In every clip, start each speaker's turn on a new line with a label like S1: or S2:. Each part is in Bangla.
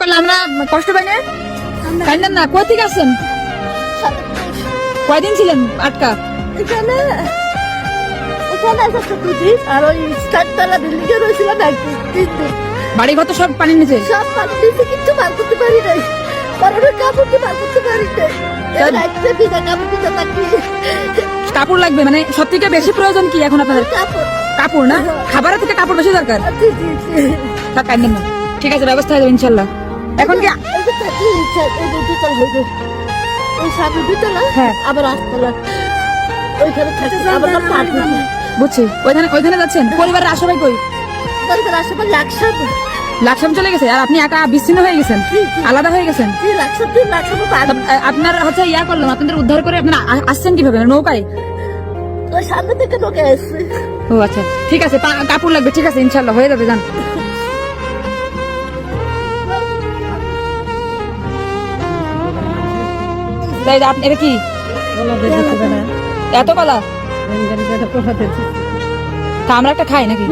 S1: করলে আমরা কষ্ট পাই না? কান্দেন না কোথা থেকে আসছেন? কয়দিন ছিলেন আটকা?
S2: এখানে দুদিন আর ওই চারতলা বিল্ডিং এ রয়েছিলাম একদিন তিন দিন
S1: বাড়ি ঘর তো সব পানির নিচে?
S2: সব পানি দিয়েছে কিচ্ছু বার করতে পারি নাই। কাপড় দিয়ে বার করতে পারি নাই? রাখতে ভিজা কাপড় ভিজা
S1: কাপড় লাগবে মানে সব থেকে বেশি প্রয়োজন কি এখন আপনাদের?
S2: কাপড়।
S1: না? খাবারের থেকে কাপড় বেশি দরকার? ঠিক আছে ব্যবস্থা হয়ে যাবে ইনশাল্লাহ। এখন কি হ্যাঁ।
S2: আবার আটতলা ওইখানে থাকি আবার পাঠ
S1: বুঝছি। ওইখানে ওইখানে যাচ্ছেন? পরিবারের আশাবাই কই?
S2: তারপর আশেপাশে লাকসাম।
S1: লাকসাম চলে গেছে? আর আপনি একা বিচ্ছিন্ন হয়ে গেছেন? আলাদা হয়ে গেছেন? আপনার হচ্ছে ইয়া করলাম আপনাদের উদ্ধার করে আপনারা আসছেন কীভাবে? নৌকায়?
S2: ওই সামনে থেকে ঢোকে আসছে।
S1: ও আচ্ছা ঠিক আছে কাপড় লাগবে ঠিক আছে ইনশাল্লাহ হয়ে যাবে যান। এটা কি? এত কলা? তা আমরা একটা খাই নাকি?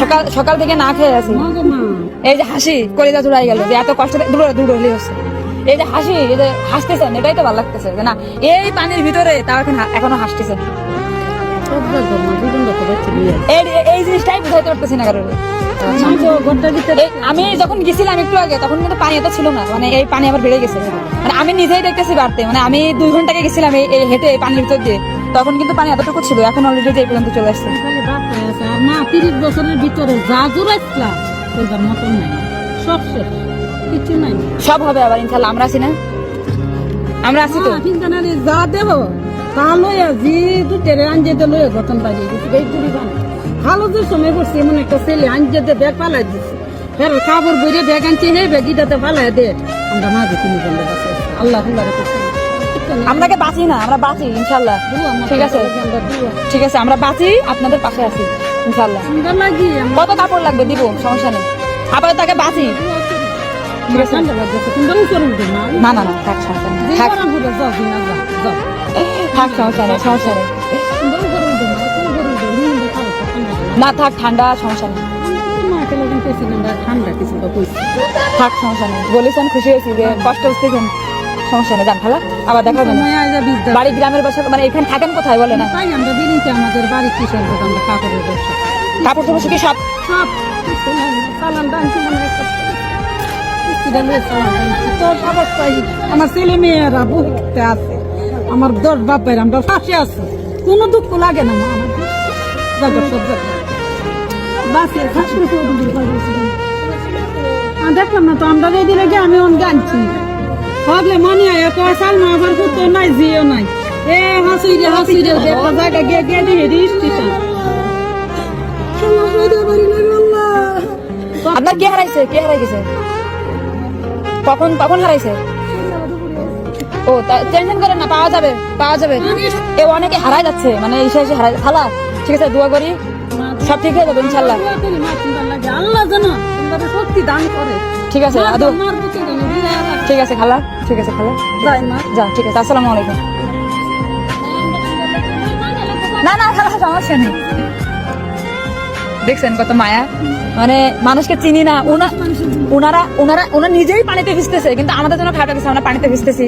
S1: সকাল সকাল থেকে না খেয়ে আছি। এই যে হাসি কলিজা জুড়াই গেল যে এত কষ্ট দূরে দূরে হলে হচ্ছে। এই যে হাসি এই যে হাসতেছেন এটাই তো ভালো লাগতেছে যে না এই পানির ভিতরে তাও এখন এখনও হাসতেছেন এই জিনিসটাই পারতেছি না কারোর। আমি যখন গেছিলাম একটু আগে তখন কিন্তু পানি এত ছিল না। মানে এই পানি আবার বেড়ে গেছে। মানে আমি নিজেই দেখতেছি বাড়তে। মানে আমি দুই ঘণ্টা আগে গেছিলাম এই হেঁটে এই পানির ভিতর দিয়ে। তখন কিন্তু পানি এতটুকু ছিল। এখন অলরেডি এই পর্যন্ত চলে আসছে।
S3: না তিরিশ বছরের ভিতরে যা জোড়াইছিলাম মতন নাই। সব শেষ। কিছু নাই।
S1: সব হবে আবার ইনশাল্লাহ। আমরা আছি না? আমরা আছি তো?
S3: চিন্তা না যা দেব তা লইয়া আঞ্জেতে লইয়া এই যে সময় করছে এমন একটা ছেলে আঞ্জেতে ব্যাগ পালাই দিছে। ফের কাপড় বইরে ব্যাগ আনছে হে ব্যাগ ইটাতে পালাই দে। আমরা মাঝে তিনি বন্ধ আল্লাহ আল্লাহ
S1: আমরাকে বাঁচি না আমরা বাঁচি ইনশাল্লাহ ঠিক আছে? ঠিক আছে আমরা বাঁচি আপনাদের পাশে আছি ইনশাল্লাহ কত কাপড় লাগবে দিব? সমস্যা নেই। আপাতত তাকে বাঁচি।
S3: না
S1: না না থাক সমস্যা নেই। থাক সমস্যা নেই সমস্যা নেই।
S3: না
S1: থাক ঠান্ডা সমস্যা নেই।
S3: ঠান্ডা কিছু তো
S1: থাক সমস্যা নেই। বলেছেন খুশি হয়েছি যে কষ্ট হচ্ছেন। সমস্যা নেই খালা। আবার দেখা হবে। বাড়ি গ্রামের বাসা মানে এখানে থাকেন কোথায় বলে না?
S3: তাই আমরা বেরিয়েছি আমাদের বাড়ি কিষান আমরা? কাপড়ের ব্যবসা।
S1: কাপড় চোপড় শুকিয়ে সব
S3: আমার ছেলে মেয়েরা বুঝতে আছে। আমার দশ বাপের আমরা ফাঁসে আছি। কোনো দুঃখ লাগে না আমার খাস দেখলাম না তো আমরা রেডি আমি অন গানছি। ভাবলে মনে হয় এত সাল না আবার কুতো নাই জিও নাই। এ হাসি রে হাসি রে একটা জায়গা গিয়ে গিয়ে দিয়ে হেরি স্টেশন
S1: আপনার কে হারাইছে? কে হারাই গেছে? কখন কখন হারাইছে? ও টেনশন করেন না পাওয়া যাবে পাওয়া যাবে। এ অনেকে হারাই যাচ্ছে মানে এসে এসে হারাই খালা ঠিক আছে দোয়া করি। সব ঠিক হয়ে যাবে ইনশাল্লাহ।
S3: আল্লাহ জানো তোমরা দান করে।
S1: ঠিক আছে আদু। ঠিক আছে খালা। ঠিক আছে খালা। যা ঠিক আছে আসসালামু আলাইকুম। না না খালা সমস্যা নেই। দেখছেন কত মায়া? মানে মানুষকে চিনি না উনারা উনারা ওনারা নিজেই পানিতে ভিজতেছে কিন্তু আমাদের জন্য খারাপ লাগছে আমরা পানিতে ভিজতেছি।